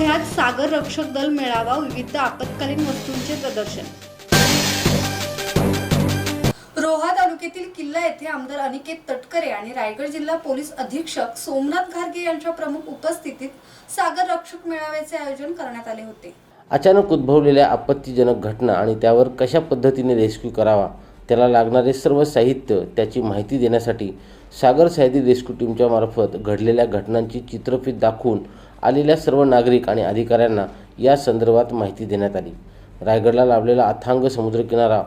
रक्षक दल मेळावा विविध आपत्कालीन वस्तूंचे प्रदर्शन. रोहा तालुक्यातील किल्ला येथे आमदार अनिकेत तटकरे आणि रायगड जिल्हा पोलीस अधीक्षक सोमनाथ घारगे यांच्या प्रमुख उपस्थितीत सागर रक्षक मेळाव्याचे आयोजन करण्यात आले होते. अचानक उद्भवलेल्या आपत्तीजनक घटना आणि त्यावर कशा पद्धतीने रेस्क्यू करावा त्याला लागणारे सर्व साहित्य त्याची माहिती देण्यासाठी सागर सह्याद्री रेस्क्यू टीमच्या मार्फत घडलेल्या घटनांची चित्रफित दाखवून आलेल्या सर्व नागरिक आणि अधिकाऱ्यांना या संदर्भात माहिती देण्यात आली. रायगडला लाभलेला अथांग समुद्रकिनारा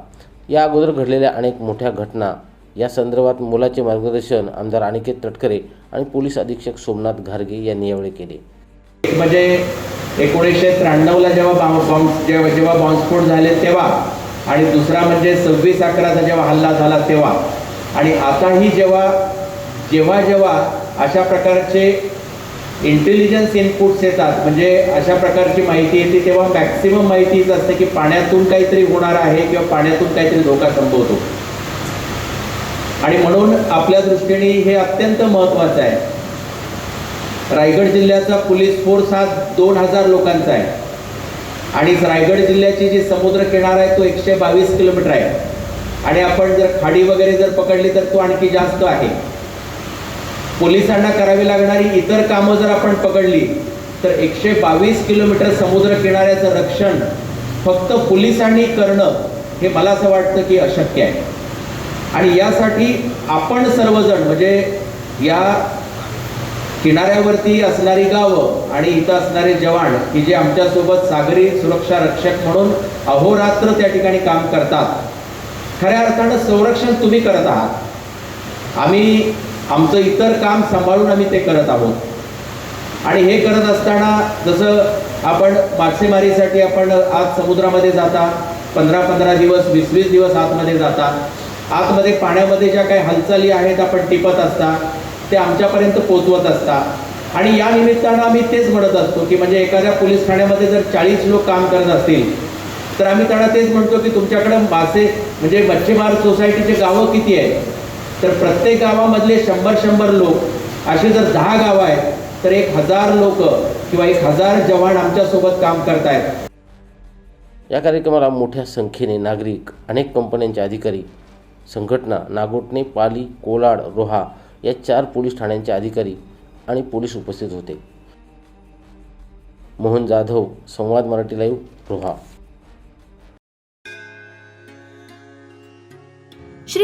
या अगोदर घडलेल्या अनेक मोठ्या घटना या संदर्भात मोलाचे मार्गदर्शन आमदार अनिकेत तटकरे आणि पोलीस अधीक्षक सोमनाथ घारगे यांनी यावेळी केले. एक म्हणजे एकोणीसशे त्र्याण्णवला जेव्हा बॉम्ब जेव्हा जेव्हा बॉम्बस्फोट झाले तेव्हा आणि दुसरा म्हणजे सव्वीस अकराचा जेव्हा हल्ला झाला तेव्हा आणि आताही जेव्हा जेव्हा जेव्हा अशा प्रकारचे इंटेलिजन्स इनपुट्स येतात. म्हणजे अशा प्रकारची माहिती येते तेव्हा मॅक्सिमम माहितीच असते की पाण्यातून काहीतरी होणार आहे किंवा पाण्यातून काहीतरी धोका संभवतो. आणि म्हणून आपल्या दृष्टीने हे अत्यंत महत्त्वाचं आहे. रायगड जिल्ह्याचा पोलीस फोर्स हा दोन हजार लोकांचा आहे. आणि रायगड जिल्ह्याची जी समुद्र किनार आहे तो एकशे बावीस किलोमीटर आहे. आणि आपण जर खाडी वगैरे जर पकडली तर तो आणखी जास्त आहे. पोलिसांना करावी लागणारी इतर कामं जर आपण पकडली तर एकशे बावीस किलोमीटर समुद्र किनाऱ्याचं रक्षण फक्त पोलिसांनी करणं हे मला असं वाटतं की अशक्य आहे. आणि यासाठी आपण सर्वजण म्हणजे या किनाऱ्यावरती असणारी गावं आणि इथं असणारे जवान की जे आमच्यासोबत सागरी सुरक्षा रक्षक म्हणून अहोरात्र त्या ठिकाणी काम करतात खऱ्या अर्थानं संरक्षण तुम्ही करत आहात. आम्ही आमचं इतर काम सांभाळून आम्ही ते करत आहोत. आणि हे करत असताना जसं आपण मासेमारीसाठी आपण आज समुद्रामध्ये जाता पंधरा पंधरा दिवस वीस वीस दिवस आतमध्ये जाता. आतमध्ये पाण्यामध्ये ज्या काही हालचाली आहेत आपण टिपत असता ते आमच्यापर्यंत पोचवत असता. आणि या निमित्तानं आम्ही तेच म्हणत असतो की म्हणजे एखाद्या पोलीस ठाण्यामध्ये जर चाळीस लोक काम करत असतील तर आम्ही त्यांना तेच म्हणतो की तुमच्याकडं मासे म्हणजे मच्छीमार सोसायटीचे गावं किती आहेत? तर प्रत्येक गावामधले शंभर शंभर लोक असे जर दहा गावं आहेत तर एक हजार लोक किंवा एक हजार जवान आमच्यासोबत काम करतायत. या कार्यक्रमाला मोठ्या संख्येने नागरिक अनेक कंपन्यांचे अधिकारी संघटना नागोटणे पाली कोलाड रोहा या चार पोलीस ठाण्यांचे अधिकारी आणि पोलीस उपस्थित होते. मोहन जाधव संवाद मराठी लाईव्ह रोहा.